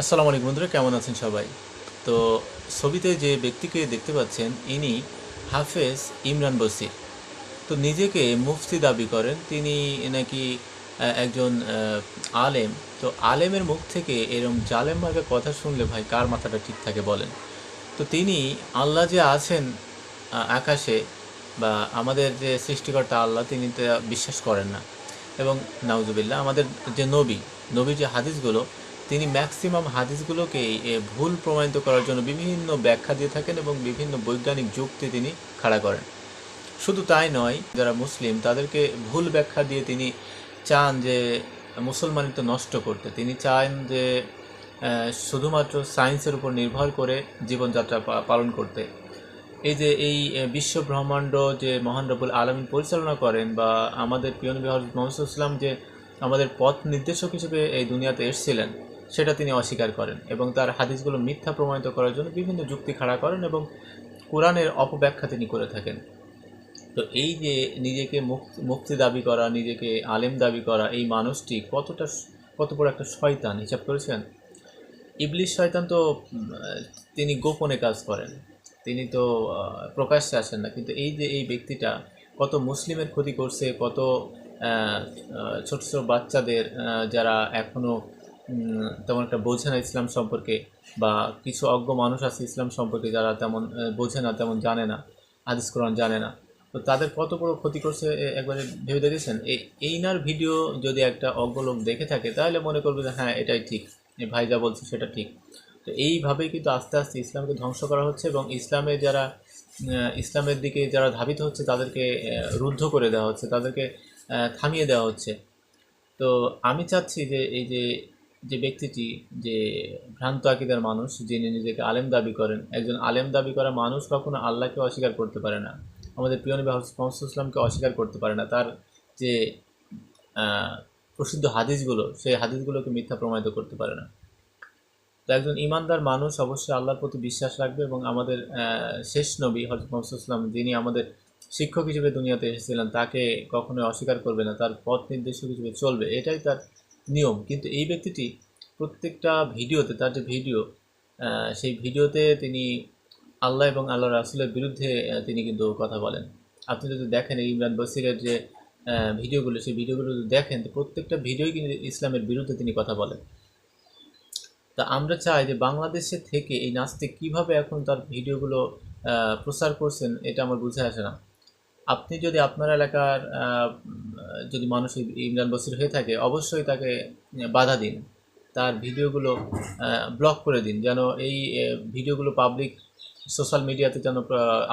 আসসালামু আলাইকুম বন্ধুরা, কেমন আছেন সবাই? তো ছবিতে যে ব্যক্তিকে দেখতে পাচ্ছেন, ইনি হাফেজ ইমরান বসির তো নিজেকে মুফতি দাবি করেন, তিনি নাকি একজন আলেম। তো আলেমের মুখ থেকে এরকম জালেম মার্কা কথা শুনলে ভাই কার মাথাটা ঠিক থাকে বলেন? তো তিনি আল্লাহ যে আছেন আকাশে বা আমাদের যে সৃষ্টিকর্তা আল্লাহ, তিনি তা বিশ্বাস করেন না। এবং নাউজুবিল্লাহ, আমাদের যে নবী নবী যে হাদিসগুলো তিনি ম্যাক্সিমাম হাদিসগুলোকে এ, ভুল প্রমাণিত করার জন্য বিভিন্ন ব্যাখ্যা দিয়ে থাকেন এবং বিভিন্ন বৈজ্ঞানিক যুক্তি তিনি খাড়া করেন। শুধু তাই নয় যারা মুসলিম তাদেরকে ভুল ব্যাখ্যা দিয়ে তিনি চান যে মুসলমানিত্ব নষ্ট করতে। তিনি চান যে শুধুমাত্র সায়েন্সের উপর নির্ভর করে জীবনযাত্রা পালন করতে। এই যে এই বিশ্ব ব্রহ্মাণ্ড যে মহান রবুল আলমিন পরিচালনা করেন বা আমাদের পিয়ন বিহার মোহাম্মদ ইসলাম যে আমাদের পথ নির্দেশক হিসেবে এই দুনিয়াতে এসেছিলেন সেটা তিনি অস্বীকার করেন এবং তার হাদিসগুলো মিথ্যা প্রমাণিত করার জন্য বিভিন্ন যুক্তি খাড়া করেন এবং কোরআনের অপব্যাখ্যা তিনি করে থাকেন। তো এই যে নিজেকে মুক্ত, মুক্তি দাবি করা, নিজেকে আলেম দাবি করা, এই মানুষটি কতটা কত বড় একটা শয়তান, হিসাব করেছেন? ইবলিশ শয়তান তো তিনি গোপনে কাজ করেন। তিনি তো প্রকাশ্যে আসেন না। কিন্তু এই যে এই ব্যক্তিটা কত মুসলিমের ক্ষতি করছে, কত ছোট ছোট বাচ্চাদের যারা এখনও তেমন একটা বোঝে না ইসলাম সম্পর্কে, বা কিছু অজ্ঞ মানুষ আছে ইসলাম সম্পর্কে যারা তেমন বোঝে না, তেমন জানে না, হাদিস কোরআন জানে না। তো তাদের কত বড় ক্ষতি করছে একবারে ভেবে দেখেছেন? এই এইনার ভিডিও যদি একটা অজ্ঞ লোক দেখে থাকে, তাহলে মনে করবে যে হ্যাঁ এটাই ঠিক ভাই যা বলছে সেটা ঠিক। তো এইভাবেই কিন্তু আস্তে আস্তে ইসলামকে ধ্বংস করা হচ্ছে এবং ইসলামের যারা ইসলামের দিকে যারা ধাবিত হচ্ছে, তাদেরকে রুদ্ধ করে দেওয়া হচ্ছে, তাদেরকে থামিয়ে দেওয়া হচ্ছে। তো আমি চাচ্ছি যে, এই যে যে ব্যক্তিটি যে ভ্রান্ত আকিদার মানুষ, যিনি নিজেকে আলেম দাবি করেন, একজন আলেম দাবি করা মানুষ কখনো আল্লাহকে অস্বীকার করতে পারে না। আমাদের প্রিয় নবী মোহাম্মদ ইসলামকে অস্বীকার করতে পারে না। তার যে প্রসিদ্ধ হাদিসগুলো, সেই হাদিসগুলোকে মিথ্যা প্রমাণিত করতে পারে না। তো একজন ইমানদার মানুষ অবশ্যই আল্লাহর প্রতি বিশ্বাস রাখবে এবং আমাদের শেষ নবী হজরত মোহাম্মদ যিনি আমাদের শিক্ষক হিসেবে দুনিয়াতে এসেছিলেন, তাকে কখনোই অস্বীকার করবে না। তার পথ নির্দেশক হিসেবে চলবে। এটাই তার নিয়ম। কিন্তু এই ব্যক্তিটি প্রত্যেকটা ভিডিওতে, তার যে ভিডিও সেই ভিডিওতে তিনি আল্লাহ এবং আল্লাহ রাসুলের বিরুদ্ধে তিনি কিন্তু কথা বলেন। আপনি যদি দেখেন ইমরান বসিরের যে ভিডিওগুলো, সেই ভিডিওগুলো যদি দেখেন, তো প্রত্যেকটা ভিডিওই কিন্তু ইসলামের বিরুদ্ধে তিনি কথা বলেন। তা আমরা চাই যে বাংলাদেশে থেকে এই নাস্তিক কীভাবে এখন তার ভিডিওগুলো প্রচার করছেন, এটা আমার বুঝে আসে না। আপনি যদি আপনার এলাকার যদি মানুষ ইমরান বসির হয়ে থাকে, অবশ্যই তাকে বাধা দিন। তার ভিডিওগুলো ব্লক করে দিন, যেন এই ভিডিওগুলো পাবলিক সোশ্যাল মিডিয়াতে যেন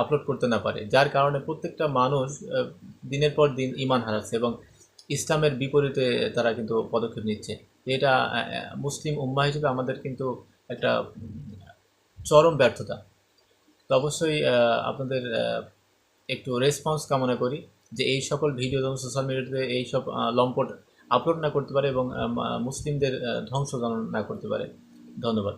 আপলোড করতে না পারে। যার কারণে প্রত্যেকটা মানুষ দিনের পর দিন ইমান হারাচ্ছে এবং ইসলামের বিপরীতে তারা কিন্তু পদক্ষেপ নিচ্ছে। এটা মুসলিম উম্মা হিসেবে আমাদের কিন্তু একটা চরম ব্যর্থতা। তো অবশ্যই আপনাদের একটু রেসপন্স কামনা করি যে এই সকল ভিডিও যেমন সোশ্যাল মিডিয়াতে এই সব লম্পট আপলোড না করতে পারে এবং মুসলিমদের ধ্বংস যেন না করতে পারে। ধন্যবাদ।